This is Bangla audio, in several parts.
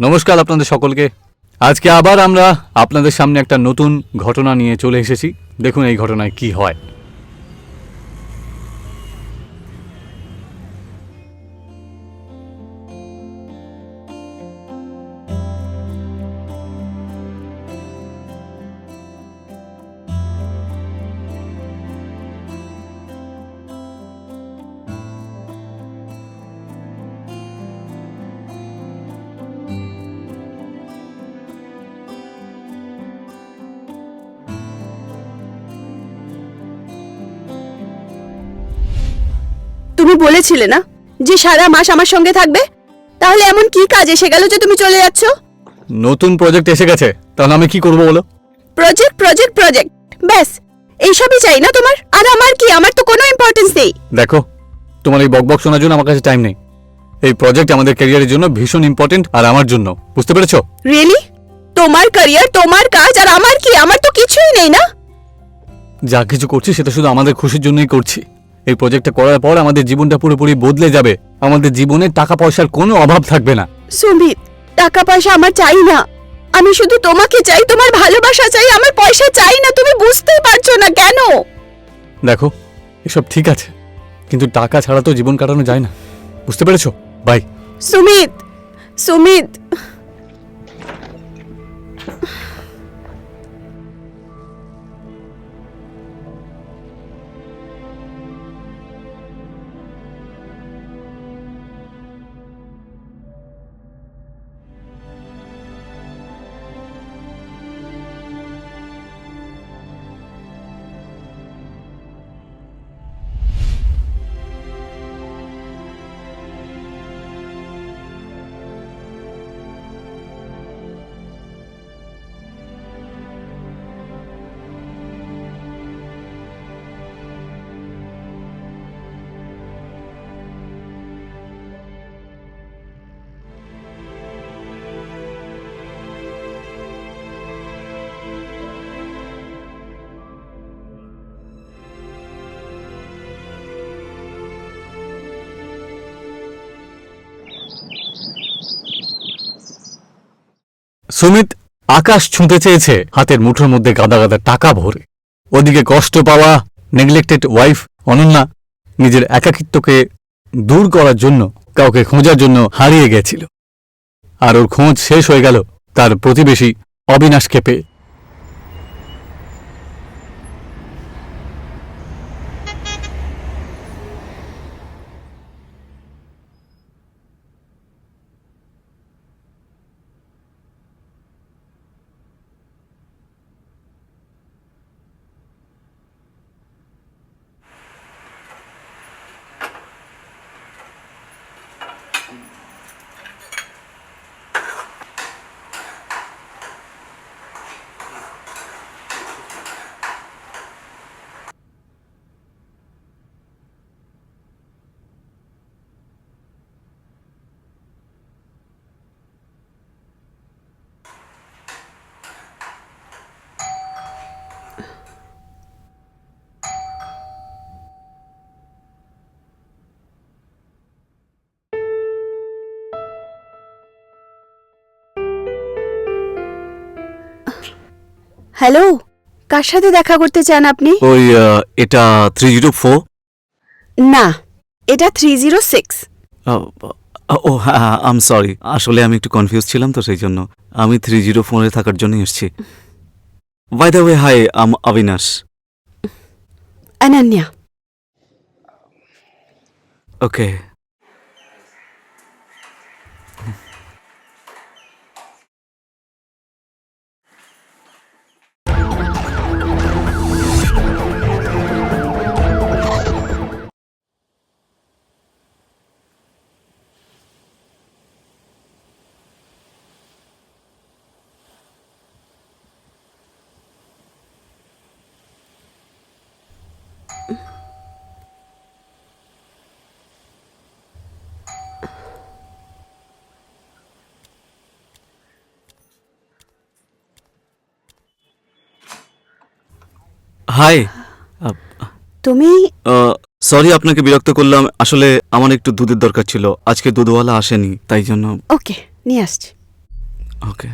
নমস্কার আপনাদের সকলকে। আজকে আবার আমরা আপনাদের সামনে একটা নতুন ঘটনা নিয়ে চলে এসেছি। দেখুন এই ঘটনায় কি হয়। বলেছিলে না যে সারা মাস আমার সঙ্গে থাকবে? তাহলে এমন কি কাজ এসে গেল যে তুমি চলে যাচ্ছ? নতুন প্রজেক্ট এসে গেছে তাহলে আমি কি করব বলো? প্রজেক্ট প্রজেক্ট প্রজেক্ট ব্যাস এইসবই চাই না তোমার? আর আমার কি? আমার তো কোনো ইম্পর্টেন্স নেই। দেখো তোমার এই বকবক শোনার জন্য আমার কাছে টাইম নেই। এই প্রজেক্ট আমাদের ক্যারিয়ারের জন্য ভীষণ ইম্পর্টেন্ট আর আমার জন্য। বুঝতে পেরেছ? রিয়েলি তোমার ক্যারিয়ার তোমার কাজ আর আমার কি? আমার তো কিছুই নেই না? যা কিছু করছি সেটা শুধু আমাদের খুশির জন্যই করছি। এই প্রজেক্টটা করার পর আমাদের জীবনটা পুরোপুরি বদলে যাবে। আমাদের জীবনে টাকা পয়সার কোনো অভাব থাকবে না। সুমিত টাকা পয়সা আমার চাই না। আমি শুধু তোমাকে চাই তোমার ভালোবাসা চাই আমার পয়সা চাই না তুমি বুঝতেই পারছ না কেন? দেখো এসব ঠিক আছে কিন্তু টাকা ছাড়া তো জীবন কাটানো যায় না। বুঝতে পেরেছ? বাই সুমিত সুমিত সুমিত আকাশ ছুঁতে চেয়েছে, হাতের মুঠোর মধ্যে গাদা গাদা টাকা ভরে। ওদিকে কষ্ট পাওয়া নেগলেক্টেড ওয়াইফ অনন্যা নিজের একাকিত্বকে দূর করার জন্য, কাউকে খোঁজার জন্য হারিয়ে গেছিল। আর ওর খোঁজ শেষ হয়ে গেল, তার প্রতিবেশী অবিনাশকে পেয়ে। হ্যালো কার সাথে দেখা করতে চান আপনি? ওই এটা থ্রি জিরো ফোর না এটা থ্রি জিরো সিক্স ও হ্যাঁ আম সরি আসলে আমি একটু কনফিউজ ছিলাম তো সেই জন্য। আমি থ্রি জিরো ফোরে থাকার জন্য এসেছি। By the way hi I'm Avinash Ananya. Okay hi. তুমি? সরি আপনাকে বিরক্ত করলাম। আসলে আমার একটু দুধের দরকার ছিল। আজকে দুধওয়ালা আসেনি তাই জন্য। ওকে নিয়ে আসছি। ওকে।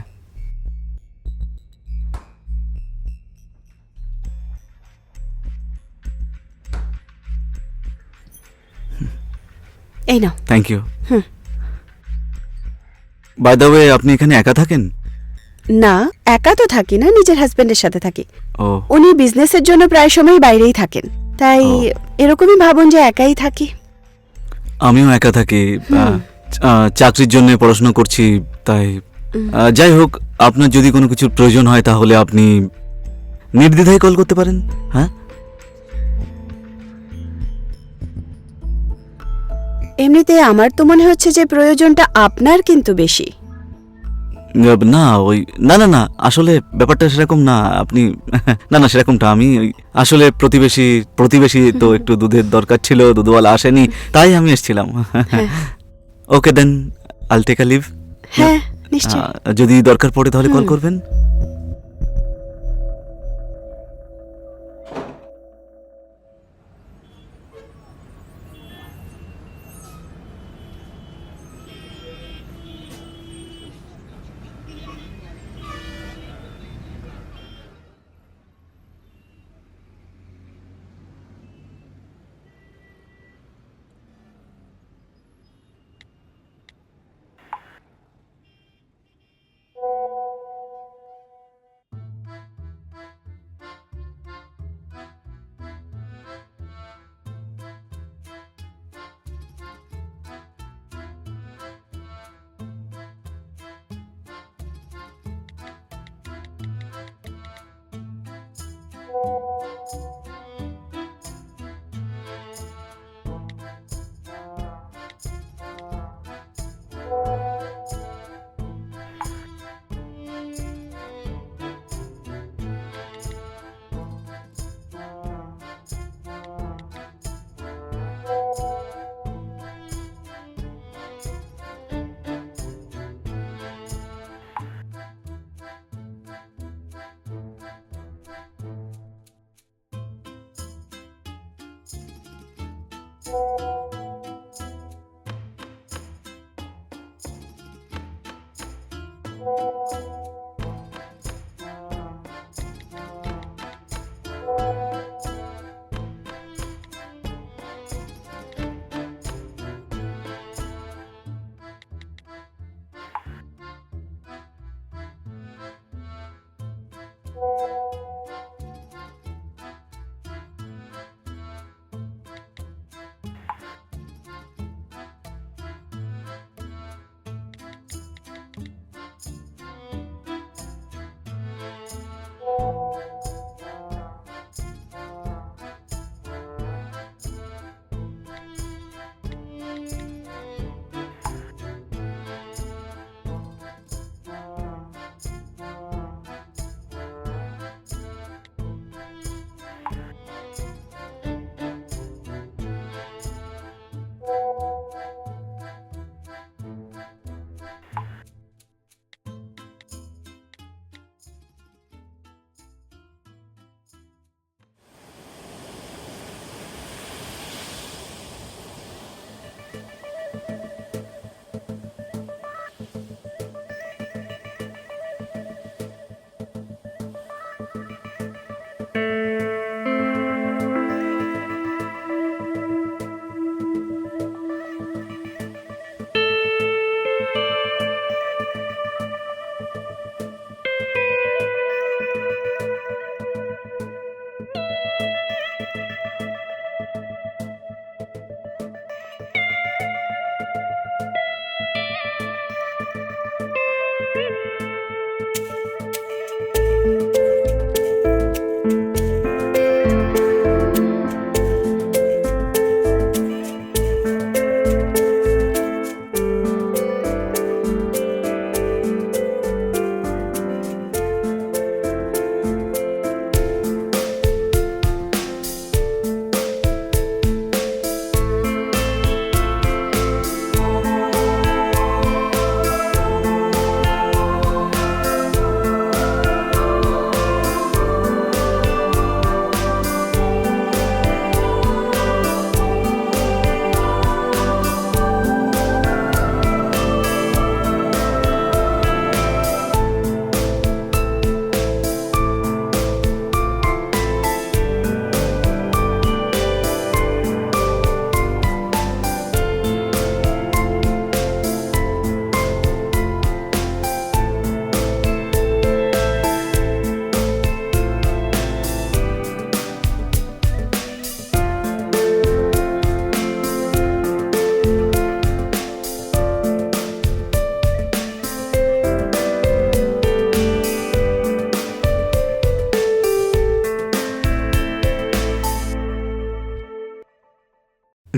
এই নাও। Thank you. By the way আপনি এখানে একা থাকেন? না একা তো থাকি না নিজের হাজবেন্ডের সাথে থাকি। ও। উনি বিজনেসের জন্য প্রায় সময় বাইরেই থাকেন। তাই এরকমই ভাবুন যে একাই থাকি। আমিও একা থাকি আহ, চাকরির জন্য পড়াশোনা করছি তাই আহ, যাই হোক আপনার যদি কোনো কিছুর প্রয়োজন হয় তাহলে আপনি নির্দ্বিধায় কল করতে পারেন হ্যাঁ? এমনিতে আমার তো মনে হচ্ছে যে প্রয়োজনটা আপনার কিন্তু বেশি। না ওই না না না আসলে ব্যাপারটা সেরকম না আপনি না না সেরকমটা আমি আসলে প্রতিবেশী প্রতিবেশী তো একটু দুধের দরকার ছিল দুধওয়ালা আসেনি তাই আমি এসেছিলাম। ওকে দেন আল টেক লিভ হ্যাঁ যদি দরকার পড়ে তাহলে কল করবেন। you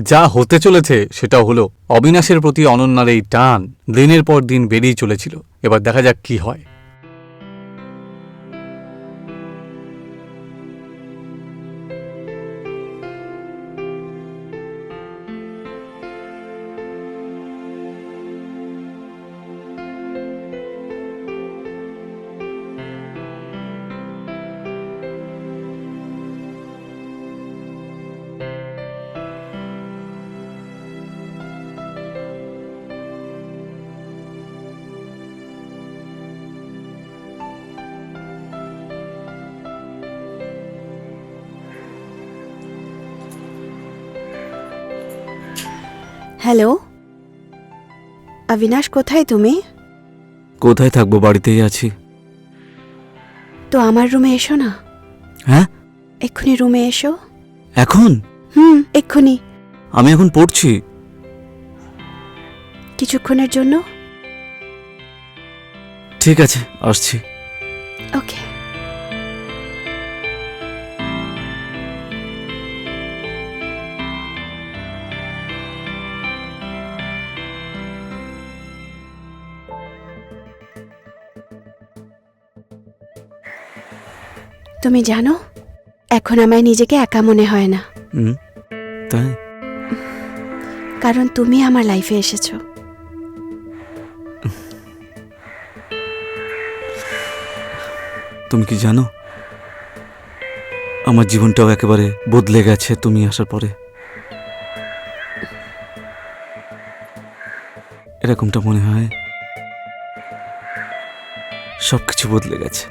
যা হতে চলেছে সেটা হলো অবিনাশের প্রতি অনন্যার এই টান দিনের পর দিন বেড়েই চলেছিল। এবার দেখা যাক কি হয়। হ্যালো? অবিনাশ কোথায় তুমি? কোথায় থাকব? বাড়িতেই আছি। তো আমার রুমে এসো না। হ্যাঁ? এক্ষুনি রুমে এসো। এখন? হুম এক্ষুনি। আমি এখন পড়ছি। কিছুক্ষণের জন্য? ঠিক আছে আসছি। ওকে। তুমি জানো এখন আমায় নিজেকে একা মনে হয় না। হুম তাই? কারণ তুমি আমার লাইফে এসেছ। তুমি কি জানো আমার জীবনটাও একেবারে বদলে গেছে তুমি আসার পরে। এরকমটা মনে হয় সবকিছু বদলে গেছে।